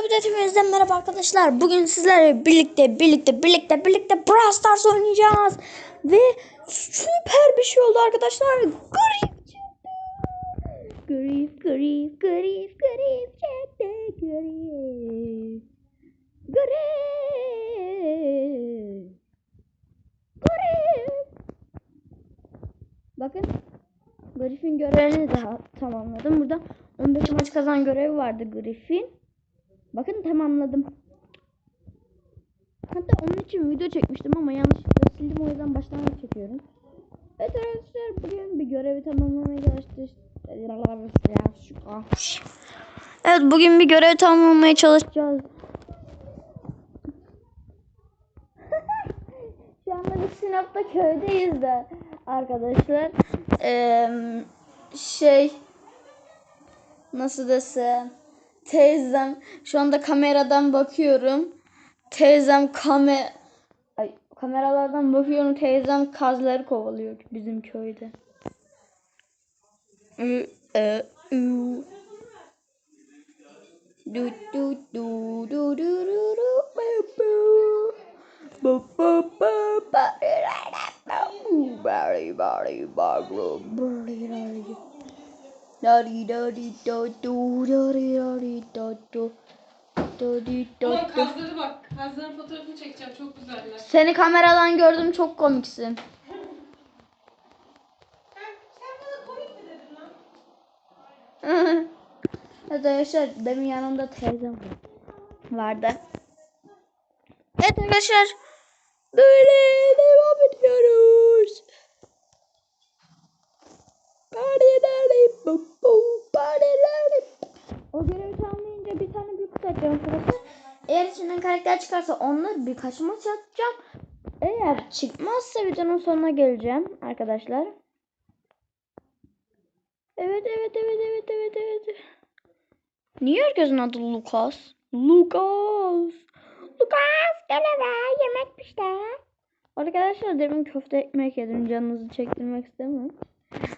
abi hepinizden merhaba arkadaşlar. Bugün sizlerle birlikte birlikte birlikte birlikte Brawl Stars oynayacağız. Ve süper bir şey oldu arkadaşlar. Çıktı. Grif grif grif grif çıktı. Grif. Grif. Grif. Bakın. Griffin görevini daha tamamladım. Burada 15 maç kazan görevi vardı Griffin. Bakın tamamladım. Hatta onun için video çekmiştim ama yanlışlıkla sildim o yüzden baştan çekiyorum. Evet arkadaşlar bugün bir görevi tamamlamaya çalıştık. Evet bugün bir görev tamamlamaya çalışacağız. Şu anda biz Sinop'ta köydeyiz de arkadaşlar. Ee, şey nasıl desem teyzem şu anda kameradan bakıyorum. Teyzem kame Ay, kameralardan bakıyorum teyzem kazları kovalıyor bizim köyde. Ü, e, ü. Du du du du du du du bu, bu. Bu, bu, bu, ra, bu, bari, bari, bagro, bari, rari. Dari, dari, do, do, dari, dari, do, do. Dari, do, Ulan do. kazları bak. Kazların fotoğrafını çekeceğim. Çok güzeller. Seni kameradan gördüm çok komiksin. Sen bana komik mi dedin lan? evet arkadaşlar demin yanımda teyzem vardı. Evet arkadaşlar böyle devam ediyoruz. Paralel, bu, bu, paralel. O görevi tamamlayınca bir tane bir kutu açacağım arkadaşlar. Eğer içinden karakter çıkarsa onunla birkaç maç atacağım. Eğer çıkmazsa videonun sonuna geleceğim arkadaşlar. Evet evet evet evet evet evet. Niye herkesin adı Lucas? Lucas. Lucas gel eve yemek pişti. Arkadaşlar demin köfte ekmek yedim. Canınızı çektirmek istemem.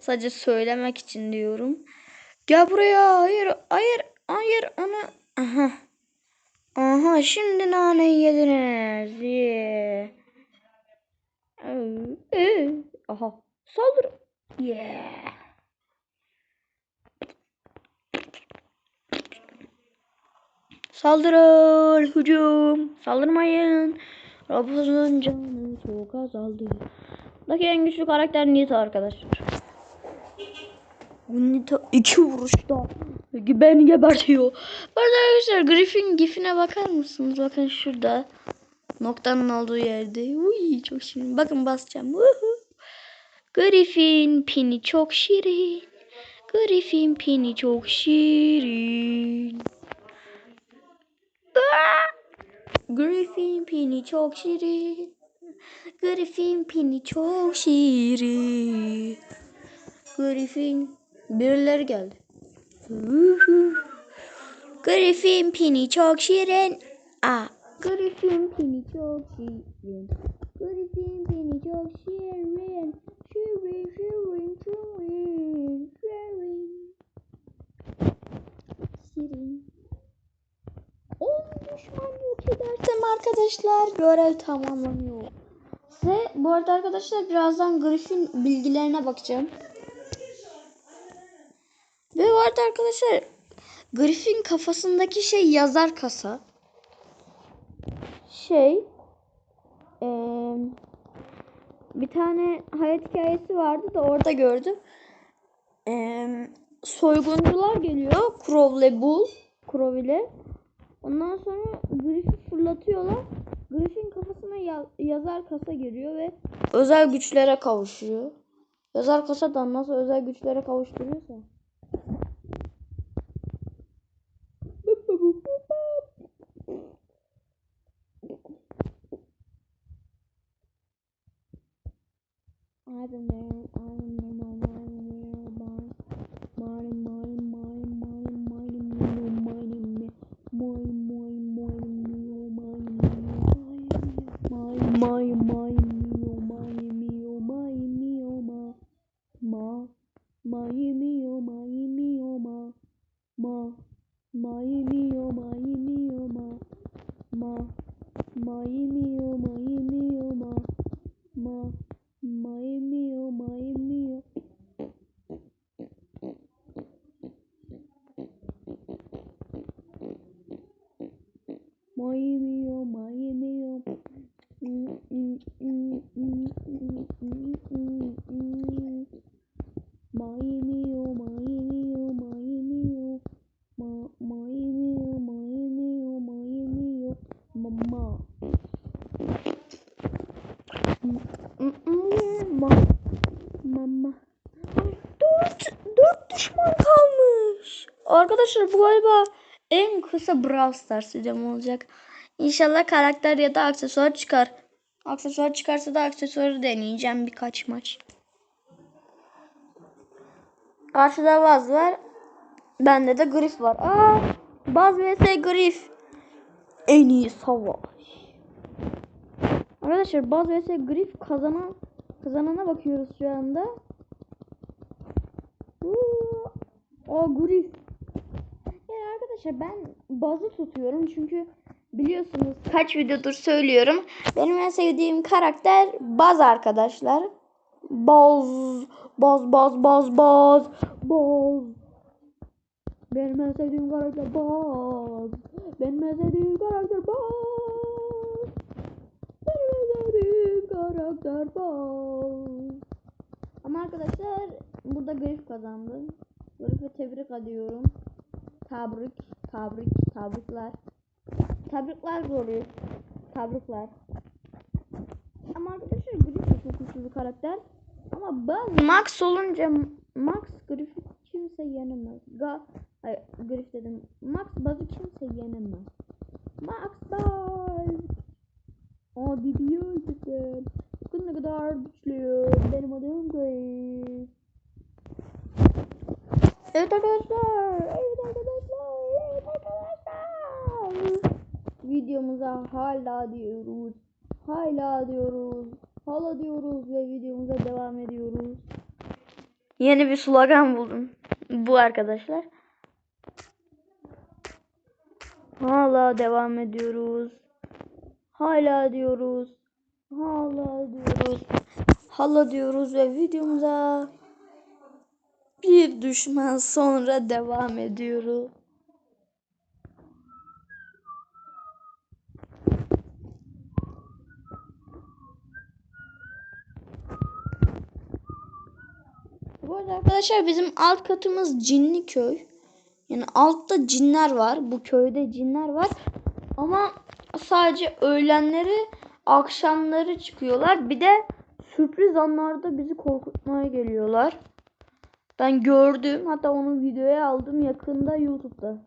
Sadece söylemek için diyorum. Gel buraya. Hayır hayır hayır onu. Aha. Aha şimdi nane yediniz. Yeah. Aha. Saldır. Yeah. Saldırın, hücum, saldırmayın. Robotun canı çok azaldı. Buradaki en güçlü karakter Nita arkadaşlar. Bu Nita iki vuruşta beni gebertiyor. Bu arada arkadaşlar Griffin gifine bakar mısınız? Bakın şurada. Noktanın olduğu yerde. Uy çok şirin. Bakın basacağım. Woohoo. Griffin pini çok şirin. Griffin pini çok şirin. Griffin pini çok şirin. Griffin pini çok şirin. Griffin birileri geldi. Griffin pini çok şirin. Aa, Griffin pini çok şirin. Griffin pini çok şirin. Şirin, şirin, şirin, şirin. Şirin. 10 düşman yok edersem arkadaşlar görev tamamlanıyor. Size bu arada arkadaşlar birazdan Griffin bilgilerine bakacağım. Ve bu arada arkadaşlar Griffin kafasındaki şey yazar kasa. Şey eee, bir tane hayat hikayesi vardı da orada gördüm. Eee, soyguncular geliyor. Crow ile Bull. Crow ile. Ondan sonra Griff'i fırlatıyorlar. Griff'in kafasına ya- yazar kasa giriyor ve özel güçlere kavuşuyor. Yazar kasa da nasıl özel güçlere kavuşturuyorsa. Mayemiyor, mayemiyor, mayemiyor. Ma, mayemiyor, mayemiyor, mayemiyor. Mama. Ma, mama. Dört, dört düşman kalmış. Arkadaşlar bu galiba en kısa Brawl Stars videom olacak. İnşallah karakter ya da aksesuar çıkar. Aksesuar çıkarsa da aksesuarı deneyeceğim birkaç maç. Karşıda Baz var. Bende de Grif var. Aa, Baz vs Grif. En iyi savaş. Arkadaşlar Baz vs Grif kazanan kazanana bakıyoruz şu anda. O Grif. Yani arkadaşlar ben Baz'ı tutuyorum çünkü biliyorsunuz kaç videodur söylüyorum. Benim en sevdiğim karakter Baz arkadaşlar. Baz, Baz, Baz, Baz, Baz, Baz. Benim en sevdiğim karakter Baz. Benim en sevdiğim karakter Baz. Benim en sevdiğim karakter Baz. Ama arkadaşlar burada Grif kazandı. Grif'e tebrik ediyorum. Tabrik, tabrik, tabrikler. Tabrikler Grif. Tabrikler. Ama arkadaşlar Grif de çok güçlü bir karakter. Ama ben Max olunca Max Griff'i kimse yenemez. Ga Hayır, Griff dedim. Max Baz'ı kimse yenemez. Max Baz. Abi biliyorsun. Bakın ne kadar güçlü. Benim adım Griff. Evet arkadaşlar. Evet arkadaşlar. Evet arkadaşlar. Videomuza hala diyoruz. Hala diyoruz. Hala diyoruz ve videomuza devam ediyoruz. Yeni bir slogan buldum. Bu arkadaşlar. Hala devam ediyoruz. Hala diyoruz. Hala diyoruz. Hala diyoruz ve videomuza bir düşman sonra devam ediyoruz. Bu arada arkadaşlar bizim alt katımız cinli köy. Yani altta cinler var. Bu köyde cinler var. Ama sadece öğlenleri akşamları çıkıyorlar. Bir de sürpriz anlarda bizi korkutmaya geliyorlar. Ben gördüm. Hatta onu videoya aldım yakında YouTube'da.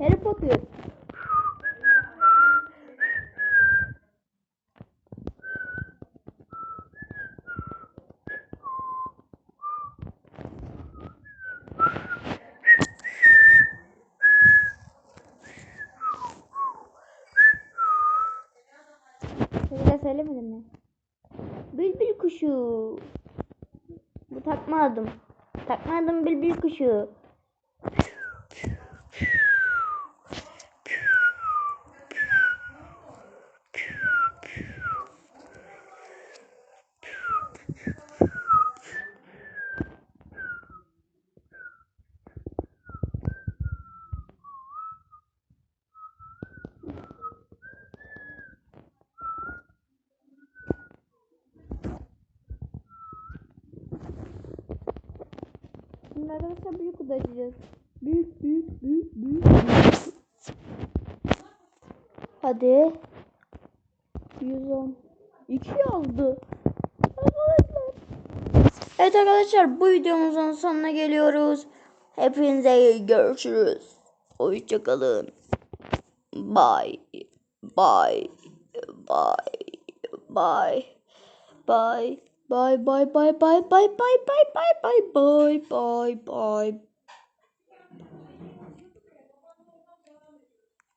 Harry Potter. Seni de söylemedim mi? Bülbül kuşu. Bu takma adım. Takma adım bülbül kuşu. Şimdi arkadaşlar büyük kutu açacağız. Büyük büyük büyük büyük. büyük. Hadi. 110. 2 oldu. Arkadaşlar. Evet arkadaşlar bu videomuzun sonuna geliyoruz. Hepinize görüşürüz. Hoşçakalın. Bye. Bye. Bye. Bye. Bye. Bye bye bye bye bye bye bye bye bye bye bye bye.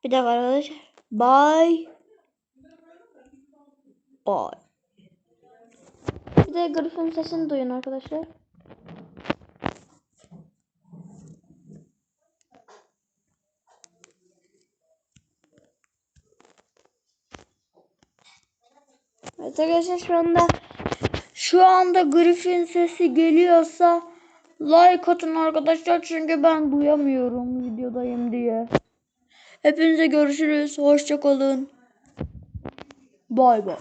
Bir daha var arkadaşlar. Bye. Bye. Bir de grifin sesini duyun arkadaşlar. Evet arkadaşlar şu anda şu anda Griffin sesi geliyorsa like atın arkadaşlar çünkü ben duyamıyorum videodayım diye. Hepinize görüşürüz. Hoşça kalın. Bay bay.